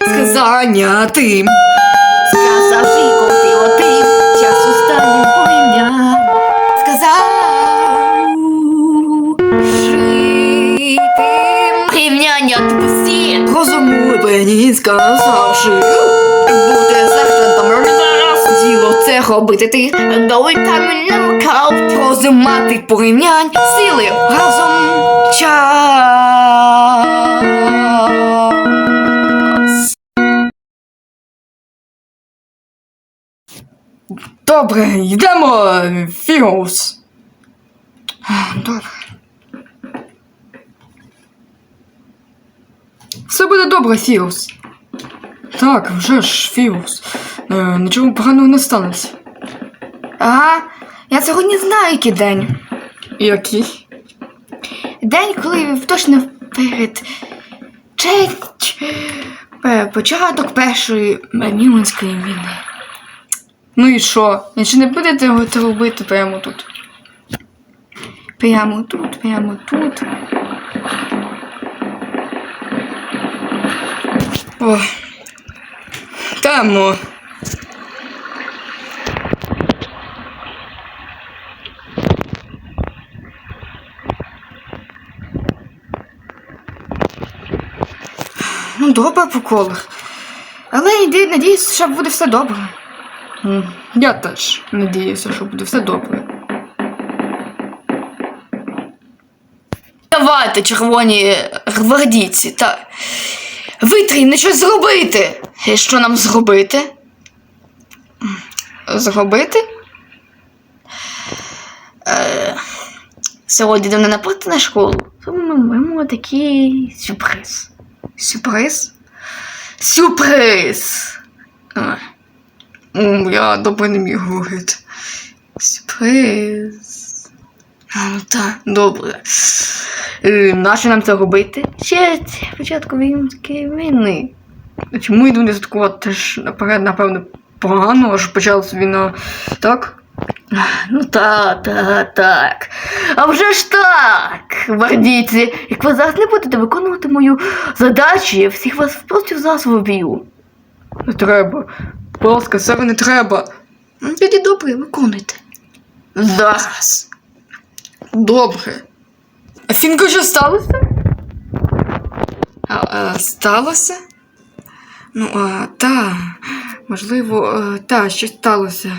Сказання тим. Сказав Жіко ти отим. Час останнім порівнянь. Сказав. Житим. Порівняння тупості. Розумлені сказавши. Бути сержантом зараз. Діло це робити ти. Дали там намикав. Розумати порівнянь. Сили разом. Час. Добре, йдемо, Фіус. Добре. Все буде добре, Фіус. Так, вже ж, Фіус. Е, нічого поганого не станеться. Ага, я сьогодні знаю, який день. Який? День, коли точно перед честь е, початок першої Мюнхенської війни. Ну і що? І чи не це робити прямо тут? Прямо тут, прямо тут. О. Темо. Ну, добре по колах. Але іди, надіюсь, що буде все добре. Я теж надіюся, що буде все добре. Давайте, червоні гвардійці, та витрійне щось зробити. І що нам зробити? Зробити? Е, сьогодні йдемо на на школу. Тому ми маємо такий сюрприз. Сюрприз? Сюрприз! Я добре не міг говорити. Сюрприз. Ну так, добре. Е, Нащо нам це робити? Ще це початку військової війни. Чому йду не святкувати? Теж наперед, напевно, погано, аж почалася війна. Так? Ну так, так, так. А вже ж так, гвардійці, як ви зараз не будете виконувати мою задачу, я всіх вас просто зараз вб'ю. Не треба. Будь ласка, себе не треба. Ну, Тоді добре, виконуйте. Зараз. Добре. А Фінко, що сталося? А, а, сталося? Ну, а, та, можливо, а, та, щось сталося.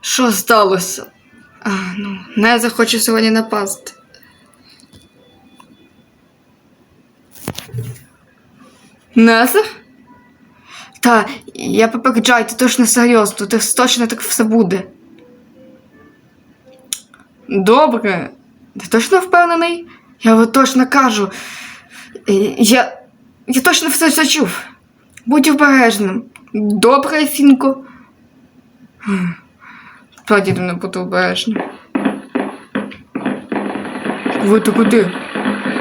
Що сталося? А, ну, не захочу сьогодні напасти. Незер? Та, я попереджаю, ти точно серйозно, ти точно так все буде. Добре. Ти точно впевнений? Я от точно кажу. Е, Я. Я точно все зачув. Будь обережним. Добре, Фінко. Справді не буду обережним. Ви то куди?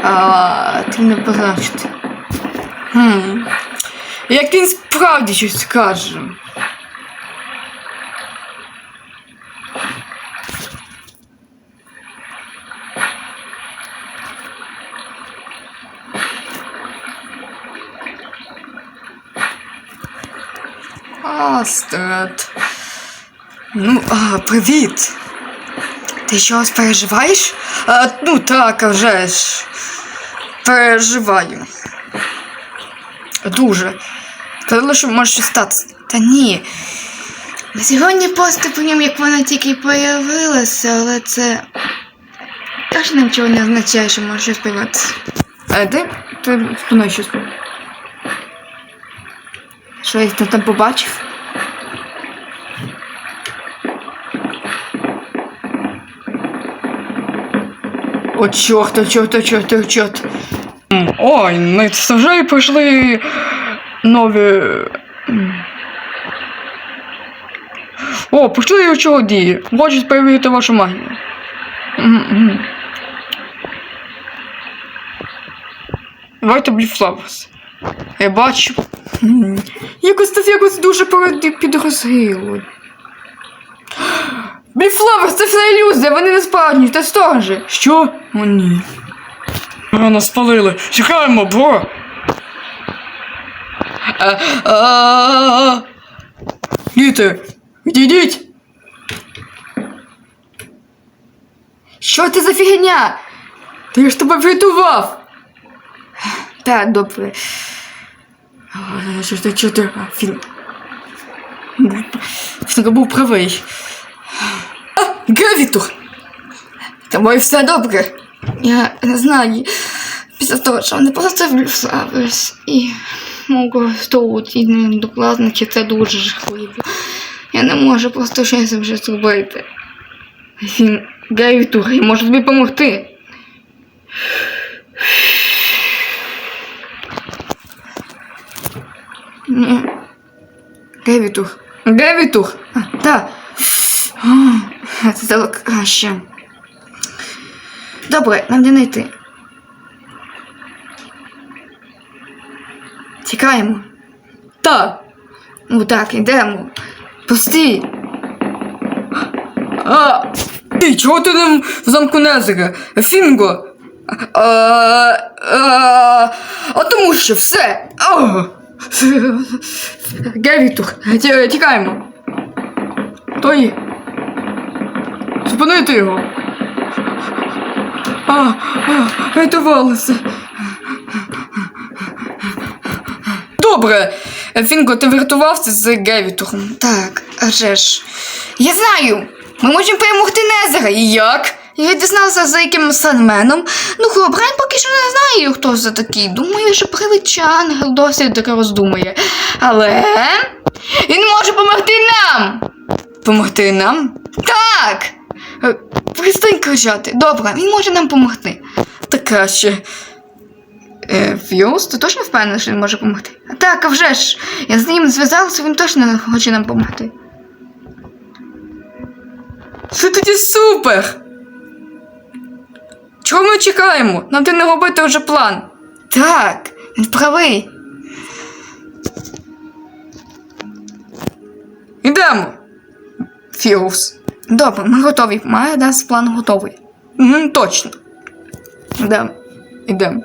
А, ти не бачите. Хм. Як він справді щось скаже. Астрад. Ну, а, привіт. Ти щось переживаєш? А, ну так, а вже ж. Переживаю. Дуже. Сказала, що може щось статися. Та ні. На сьогодні пости по ньому, як вона тільки появилася, але це. Теж нічого не означає, що може щось появитися. А де ти спиною щось? Що я там побачив? О, чорт, о, чорт, о, чорт, о, чорт. Ой, ну це вже і пройшли нові. О, пішли чого дії. Хочуть перевірити вашу магію. Давайте Бліфлаверс. Я бачу. Якось це якось дуже підрозгило. Бліфлаверс, це все ілюзія, вони не справжні, це сторожі. Що? О, ні. Ми спалили. Чекаємо, бро. А, а, Діти, відійдіть. Що це за фігня? Та ж тебе врятував. Так, добре. А, Що ж ти ти? А, Фін. Був правий. А, Гравітур! Тобою все добре. Я не знаю. Після того, що вони просто влюбились і можу тут і докладники, це дуже жахливо. Я не можу просто щось вже зробити. Він Гравітур, я можу тобі допомогти. Ні. Гравітур. А, Так. А, Це стало краще. Добре, нам де не Тікаємо. Так. Ну так, йдемо. Пусти. А, і чого ти там в замку Незера? Фінго? А, а, а тому що все. О! Гевітур, тікаємо. Той. Зупинити його. А, а, рятувалося. Добре. Фінго, ти врятувався з Гевітуром. Так, а же ж. Я знаю! Ми можемо перемогти Незера. І як? Я дізнався за яким санменом. Ну, Хробрайн поки що не знає, хто це такий. Думаю, що привид ангел досі таке роздумує. Але він може допомогти нам. Помогти нам? Так! Е, Перестань кричати. Добре, він може нам допомогти. Так краще. Е, Фіус, ти точно впевнений, що він може допомогти? Так, а вже ж. Я з ним зв'язалася, він точно хоче нам допомогти. Це тоді супер! Чого ми чекаємо? Нам треба робити вже план. Так, він правий. Ідемо. Фіус. Добре, ми готові. Має нас план готовий. Точно. Ідемо. Ідемо.